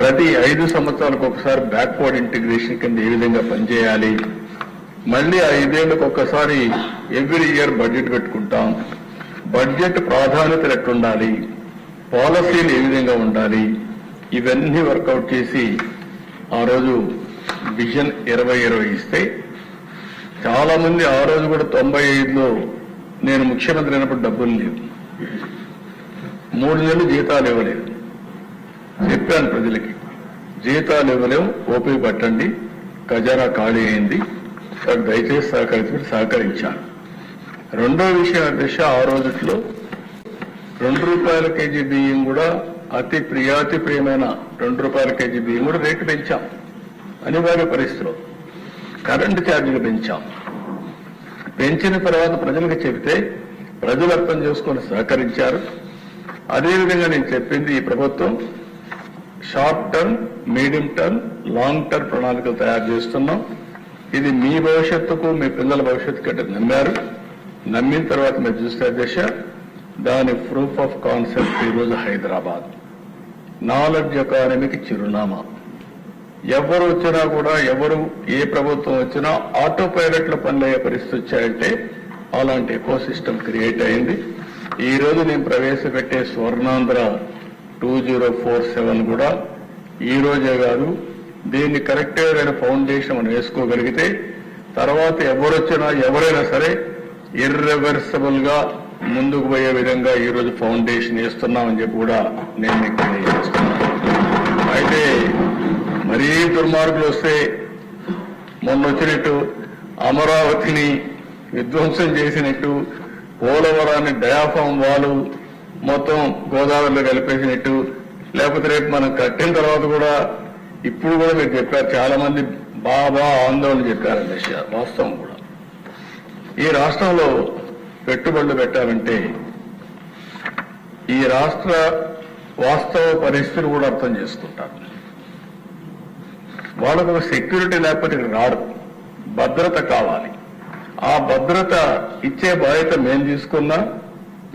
ప్రతి ఐదు సంవత్సరాలకు ఒకసారి బ్యాక్వర్డ్ ఇంటిగ్రేషన్ కింద ఏ విధంగా పనిచేయాలి? మళ్ళీ ఐదేళ్ళకు ఒక్కసారి ఎవ్రీ ఇయర్ బడ్జెట్ పెట్టుకుంటాం బడ్జెట్ ప్రాధాన్యతలు ఎట్లుండాలి? పాలసీలు ఏ విధంగా ఉండాలి? ఇవన్నీ వర్కౌట్ చేసి ఆ రోజు విజన్ ఇరవై ఇరవై ఇస్తే చాలా మంది ఆ రోజు కూడా తొంభై ఐదులో నేను ముఖ్యమంత్రి అయినప్పుడు డబ్బులు లేవు. మూడు నెలలు జీతాలు ఇవ్వలేదు. చెప్పాను ప్రజలకి. జీతాలు ఇవ్వలేము ఓపిక పట్టండి ఖజానా ఖాళీ అయింది. దయచేసి సహకరించి సహకరించాను రెండో విషయం అధ్యక్ష ఆ రోజుట్లో రెండు రూపాయల కేజీ బియ్యం కూడా అతి ప్రియాతి ప్రియమైన రెండు రూపాయల కేజీ బియ్యం కూడా రేటు పెంచాం. అనివార్య పరిస్థితిలో కరెంటు ఛార్జీలు పెంచాం. పెంచిన తర్వాత ప్రజలకు చెబితే ప్రజలు అర్థం చేసుకొని సహకరించారు. అదేవిధంగా నేను చెప్పింది ఈ ప్రభుత్వం short term medium term long term ప్రణాళికలు తయారు చేస్తున్నాం. ఇది మీ భవిష్యత్తుకు మీ పిల్లల భవిష్యత్తుకు అంటే నమ్మారు. నమ్మిన తర్వాత మీరు చూస్తే దశ. దాని ప్రూఫ్ ఆఫ్ కాన్సెప్ట్ ఈరోజు హైదరాబాద్. నాలెడ్జ్ ఎకానమీకి చిరునామా. ఎవరు వచ్చినా కూడా ఎవరు ఏ ప్రభుత్వం వచ్చినా ఆటో పైలట్ల పనులయ్యే పరిస్థితి వచ్చాయంటే అలాంటి ఎకో సిస్టమ్ క్రియేట్ అయింది. ఈ రోజు నేను ప్రవేశపెట్టే Swarnandhra two zero four seven కూడా ఈ రోజే కాదు. దీన్ని కరెక్ట్ అయిన ఫౌండేషన్ మనం వేసుకోగలిగితే తర్వాత ఎవరొచ్చినా ఎవరైనా సరే ఇర్రివర్సబుల్గా ముందుకు పోయే విధంగా ఈ రోజు ఫౌండేషన్ వేస్తున్నామని చెప్పి కూడా నేను మీకు తెలియజేస్తున్నాను. అయితే మరీ దుర్మార్గులు వస్తే మొన్న వచ్చినట్టు అమరావతిని విధ్వంసం చేసినట్టు పోలవరాన్ని డయాఫామ్ వాళ్ళు మొత్తం గోదావరిలో కలిపేసినట్టు లేకపోతే రేపు మనం కట్టిన తర్వాత కూడా ఇప్పుడు కూడా మీరు చెప్పారు చాలా మంది బాగా ఆందోళన చెప్పారు విషయ వాస్తవం కూడా. ఈ రాష్ట్రంలో పెట్టుబడులు పెట్టాలంటే ఈ రాష్ట్ర వాస్తవ పరిస్థితులు కూడా అర్థం చేసుకుంటారు. వాళ్ళకు ఒక సెక్యూరిటీ లేకపోతే ఇక్కడ రాడు. భద్రత కావాలి. ఆ భద్రత ఇచ్చే బాధ్యత మేము తీసుకున్నా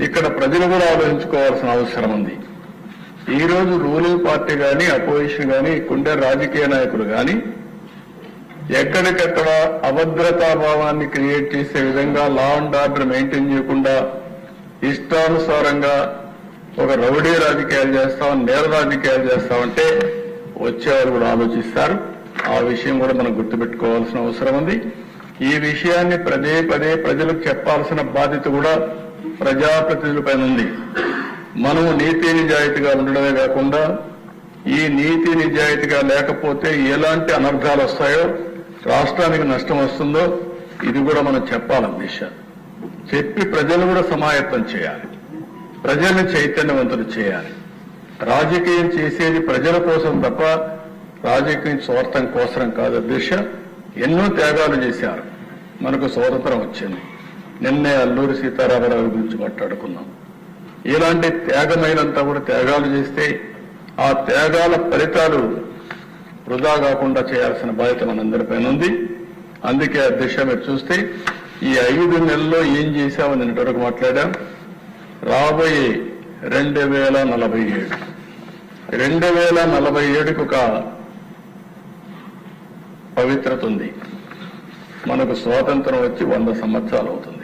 ఇక్కడ ప్రజలు కూడా ఆలోచించుకోవాల్సిన అవసరం ఉంది. ఈ రోజు రూలింగ్ పార్టీ గాని అపోజిషన్ గాని ఇక్కడుండే రాజకీయ నాయకులు గాని ఎక్కడికెక్కడ అభద్రతా భావాన్ని క్రియేట్ చేసే విధంగా లా అండ్ ఆర్డర్ మెయింటైన్ చేయకుండా ఇష్టానుసారంగా ఒక రౌడీ రాజకీయాలు చేస్తాం నేర రాజకీయాలు చేస్తామంటే వచ్చేవారు కూడా ఆలోచిస్తారు. ఆ విషయం కూడా మనం గుర్తుపెట్టుకోవాల్సిన అవసరం ఉంది. ఈ విషయాన్ని పదే పదే ప్రజలకు చెప్పాల్సిన బాధ్యత కూడా ప్రజాప్రతినిధులపైన ఉంది. మనం నీతి నిజాయితీగా ఉండడమే కాకుండా ఈ నీతి నిజాయితీగా లేకపోతే ఎలాంటి అనర్థాలు వస్తాయో రాష్ట్రానికి నష్టం వస్తుందో ఇది కూడా మనం చెప్పాలని దిశ చెప్పి ప్రజలు కూడా సమాయత్తం చేయాలి. ప్రజల్ని చైతన్యవంతులు చేయాలి. రాజకీయం చేసేది ప్రజల కోసం తప్ప రాజకీయం స్వార్థం కోసరం కాదు దిశ ఎన్నో త్యాగాలు చేశారు. మనకు స్వాతంత్రం వచ్చింది. నిన్నే అల్లూరి సీతారామరావు గురించి మాట్లాడుకున్నాం. ఇలాంటి త్యాగమైనంతా కూడా త్యాగాలు చేస్తే ఆ త్యాగాల ఫలితాలు వృధా కాకుండా చేయాల్సిన బాధ్యత మనందరిపైన ఉంది. అందుకే ఆ మీరు చూస్తే ఈ ఐదు నెలల్లో ఏం చేశామని నిన్నటి మాట్లాడాం. రాబోయే రెండు వేల నలభై ఏడు. రెండు వేల నలభై ఏడుకు ఒక పవిత్రత ఉంది. మనకు స్వాతంత్రం వచ్చి వంద సంవత్సరాలు అవుతుంది.